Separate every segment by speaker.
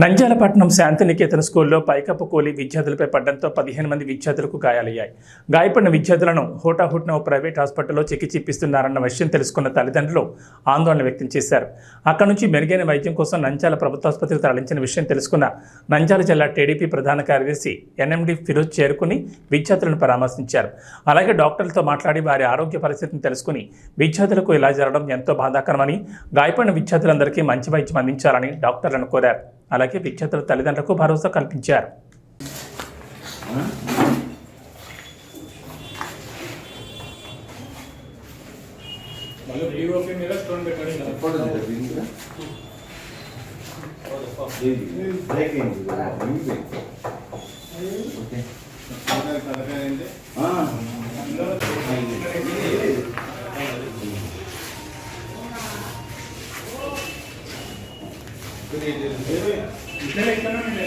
Speaker 1: నంజాలపట్నం శాంతినికేతన స్కూల్లో పైకప్పు కూలి విద్యార్థులపై పడ్డంతో పదిహేను మంది విద్యార్థులకు గాయాలయ్యాయి. గాయపడిన విద్యార్థులను హోటాహుట్న ఓ ప్రైవేట్ హాస్పిటల్లో చికిత్స ఇప్పిస్తున్నారన్న విషయం తెలుసుకున్న తల్లిదండ్రులు ఆందోళన వ్యక్తం చేశారు. అక్కడి నుంచి మెరుగైన వైద్యం కోసం నంజాల ప్రభుత్వాసుపత్రికి తరలించిన విషయం తెలుసుకున్న నంజాల జిల్లా టీడీపీ ప్రధాన కార్యదర్శి ఎన్ఎండి ఫిరోజ్ చేరుకుని విద్యార్థులను పరామర్శించారు. అలాగే డాక్టర్లతో మాట్లాడి వారి ఆరోగ్య పరిస్థితిని తెలుసుకుని విద్యార్థులకు ఇలా జరగడం ఎంతో బాధాకరమని గాయపడిన విద్యార్థులందరికీ మంచి వైద్యం అందించాలని డాక్టర్లను కోరారు. అలాగే విద్యార్థుల తల్లిదండ్రులకు భరోసా కల్పించారు.
Speaker 2: ఓకే పీఓపీ మీద స్టోన్ పెట్టాడు ఇలా.
Speaker 3: బ్రేక్ అయింది ఓకే
Speaker 2: ఇట్లనే ఇట్లనే ఉండే.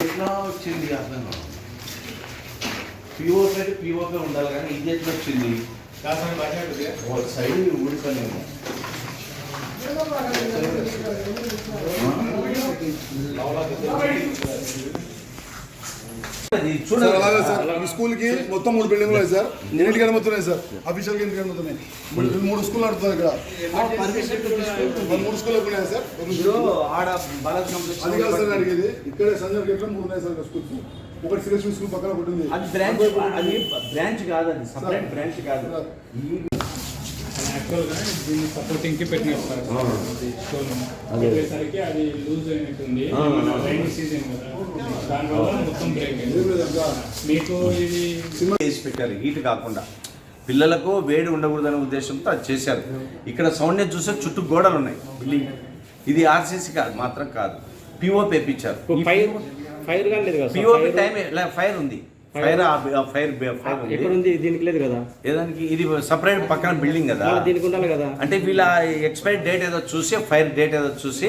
Speaker 3: ఎట్లా వచ్చింది అసలు పిఓపి అయితే పిఓపి ఉండాలి కానీ ఇది ఎట్లా వచ్చింది
Speaker 2: దాసాన్ని బాగానే ఉంటుంది.
Speaker 3: ఒక సైడ్ ఊడిపోయినాము అది
Speaker 4: సార్ అలాగే సార్. ఈ స్కూల్కి మొత్తం మూడు బిల్డింగ్లు ఉన్నాయి సార్. ఎన్నింటికి అనుమతున్నాయి సార్? అఫీషియల్కి ఎన్నింటికి అనుమతున్నాయి మూడు మూడు స్కూల్ నడుతుంది ఇక్కడ. మూడు స్కూల్ ఉన్నాయి సార్. స్కూల్. అది కాదు సార్ అడిగేది ఇక్కడే సంజయ్ గేట్లో మూడు ఉన్నాయి సార్ స్కూల్స్. ఒకటి శ్రీలక్ష్మి స్కూల్ పక్కన ఒకటి ఉంది.
Speaker 3: అది బ్రాంచ్ అది బ్రాంచ్ కాదు అది సపరేట్ బ్రాంచ్ కాదు.
Speaker 2: యాక్చువల్గా దీన్ని సపోర్టింగ్కి పెట్టినారు సార్ స్కూల్ పెట్టేసరికి అది లూజ్ అయినట్టుంది రైనీ సీజన్ కదా దానివల్ల మొత్తం బ్రేక్ అయింది
Speaker 4: ఏం లేదు అక్క.
Speaker 2: మీకు ఇది
Speaker 3: చేసి పెట్టారు హీట్ కాకుండా పిల్లలకు వేడి ఉండకూడదనే ఉద్దేశంతో అది చేశారు ఇక్కడ సౌండ్ చూస్తే చుట్టూ గోడలు ఉన్నాయి బిల్డింగ్ ఇది ఆర్సీసీ కాదు మాత్రం కాదు POP వేపించారు
Speaker 5: fire fire?
Speaker 3: POP time fire ఉంది ఫైర్ ఫైర్ ఫైర్
Speaker 5: ఎక్కడ
Speaker 3: ఉంది.
Speaker 5: దీనికి లేదు కదా.
Speaker 3: ఏదానికి? ఇది సపరేట్ పక్కన బిల్డింగ్ కదా.
Speaker 5: దీనికి ఉండాలి కదా.
Speaker 3: అంటే వీళ్ళ ఎక్స్పైరీ డేట్ ఏదో చూసి ఫైర్ డేట్ ఏదో చూసి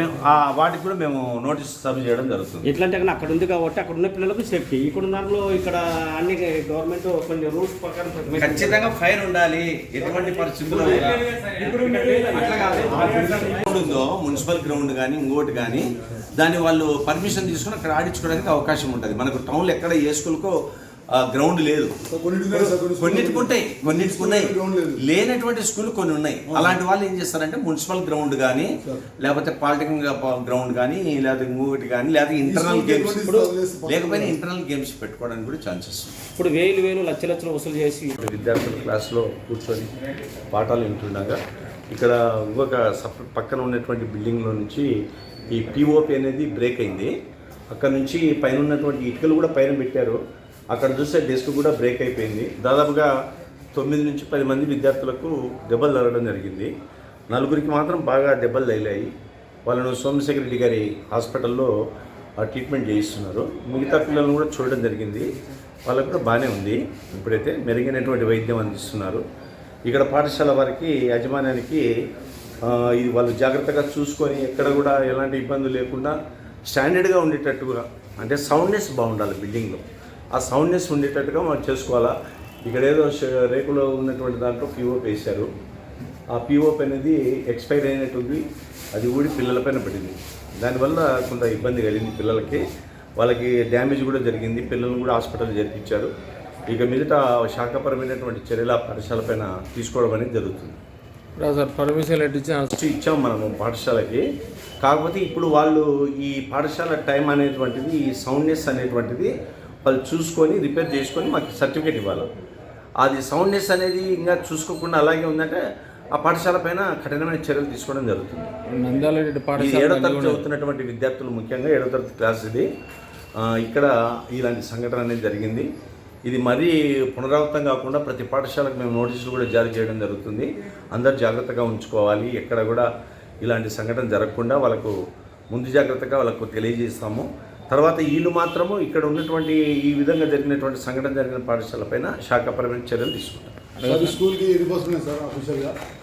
Speaker 3: మేము ఆ వాటికి కూడా మేము నోటీస్ సబ్మిట్ చేయడం జరుగుతుంది.
Speaker 5: ఎట్లా అంటే అక్కడ ఉంది కాబట్టి అక్కడ ఉన్న పిల్లలకు సేఫ్టీ. ఇక్కడ దాంట్లో ఇక్కడ అన్ని గవర్నమెంట్ కొన్ని రూల్స్ ప్రకారం
Speaker 3: ఖచ్చితంగా ఫైర్ ఉండాలి. ఎటువంటి పరిస్థితుల్లో ఉందో మున్సిపల్ గ్రౌండ్ కానీ ఇంకోటి కానీ దాన్ని వాళ్ళు పర్మిషన్ తీసుకుని అక్కడ ఆడించుకోవడానికి అవకాశం ఉంటుంది. మనకు టౌన్లో ఎక్కడ ఏ స్కూల్కో గ్రౌండ్ లేదు.
Speaker 4: కొన్నింటికి
Speaker 3: ఉంటాయి కొన్నిటికి ఉన్నాయి.
Speaker 4: గ్రౌండ్ లేదు.
Speaker 3: లేనటువంటి స్కూల్ కొన్ని ఉన్నాయి. అలాంటి వాళ్ళు ఏం చేస్తారంటే మున్సిపల్ గ్రౌండ్ కానీ లేకపోతే పాలిటెక్నిక్ గ్రౌండ్ కానీ లేకపోతే ఇంకొకటి కానీ లేకపోతే ఇంటర్నల్ గేమ్స్
Speaker 4: ఇప్పుడు
Speaker 3: లేకపోతే ఇంటర్నల్ గేమ్స్ పెట్టుకోవడానికి కూడా ఛాన్సెస్
Speaker 5: ఇప్పుడు వేలు వేలు లక్ష లక్షలు వసూలు చేసి
Speaker 6: విద్యార్థులు క్లాస్లో కూర్చొని పాఠాలు వింటుండగా ఇక్కడ ఇంకొక సపరేట్ పక్కన ఉన్నటువంటి బిల్డింగ్లో నుంచి ఈ పిఓపి అనేది బ్రేక్ అయింది. అక్కడ నుంచి పైన ఉన్నటువంటి ఇటుకలు కూడా పైన పెట్టారు. అక్కడ చూస్తే డెస్క్ కూడా బ్రేక్ అయిపోయింది. దాదాపుగా తొమ్మిది నుంచి పది మంది విద్యార్థులకు దెబ్బలు తగలడం జరిగింది. నలుగురికి మాత్రం బాగా దెబ్బలు తగిలాయి. వాళ్ళను సోమశేఖర్ రెడ్డి గారి హాస్పిటల్లో ఆ ట్రీట్మెంట్ చేయిస్తున్నారు. మిగతా పిల్లలను కూడా చూడడం జరిగింది. వాళ్ళకు కూడా బాగానే ఉంది. ఇప్పుడైతే మెరుగైనటువంటి వైద్యం అందిస్తున్నారు. ఇక్కడ పాఠశాల వారికి యాజమాన్యానికి ఇది వాళ్ళు జాగ్రత్తగా చూసుకొని ఎక్కడ కూడా ఎలాంటి ఇబ్బందులు లేకుండా స్టాండర్డ్గా ఉండేటట్టుగా అంటే సౌండ్నెస్ బాగుండాలి బిల్డింగ్లో. ఆ సౌండ్నెస్ ఉండేటట్టుగా మనం చేసుకోవాలా? ఇక్కడ ఏదో రేకులో ఉన్నటువంటి దాంట్లో పిఓపి వేశారు. ఆ పిఓపి అనేది ఎక్స్పైర్ అయినట్టుంది. అది ఊడి పిల్లలపైన పడింది. దానివల్ల కొంత ఇబ్బంది కలిగింది పిల్లలకి. వాళ్ళకి డ్యామేజ్ కూడా జరిగింది. పిల్లల్ని కూడా హాస్పిటల్ జరిపించారు. ఇక మీదట శాఖపరమైనటువంటి చర్యల పాఠశాలపైన పైన తీసుకోవడం అనేది జరుగుతుంది.
Speaker 7: సార్ పర్మిషన్ లెటర్ ఇచ్చి
Speaker 6: ఫస్ట్ ఇచ్చాం మనము పాఠశాలకి. కాకపోతే ఇప్పుడు వాళ్ళు ఈ పాఠశాల టైం అనేటువంటిది ఈ సౌండ్నెస్ అనేటువంటిది వాళ్ళు చూసుకొని రిపేర్ చేసుకొని మాకు సర్టిఫికేట్ ఇవ్వాలి. అది సౌండ్నెస్ అనేది ఇంకా చూసుకోకుండా అలాగే ఉందంటే ఆ పాఠశాల పైన కఠినమైన చర్యలు తీసుకోవడం జరుగుతుంది. ఏడో తరగతి చదువుతున్నటువంటి విద్యార్థులు ముఖ్యంగా ఏడో తరగతి క్లాస్ ఇది. ఇక్కడ ఇలాంటి సంఘటన అనేది జరిగింది. ఇది మరీ పునరావృతం కాకుండా ప్రతి పాఠశాలకు మేము నోటీసులు కూడా జారీ చేయడం జరుగుతుంది. అందరు జాగ్రత్తగా ఉంచుకోవాలి. ఎక్కడ కూడా ఇలాంటి సంఘటన జరగకుండా వాళ్ళకు ముందు జాగ్రత్తగా వాళ్ళకు తెలియజేస్తాము. తర్వాత వీళ్ళు మాత్రము ఇక్కడ ఉన్నటువంటి ఈ విధంగా జరిగినటువంటి సంఘటన జరిగిన పాఠశాల పైన శాఖపరమైన చర్యలు
Speaker 4: తీసుకుంటారు. స్కూల్కి సార్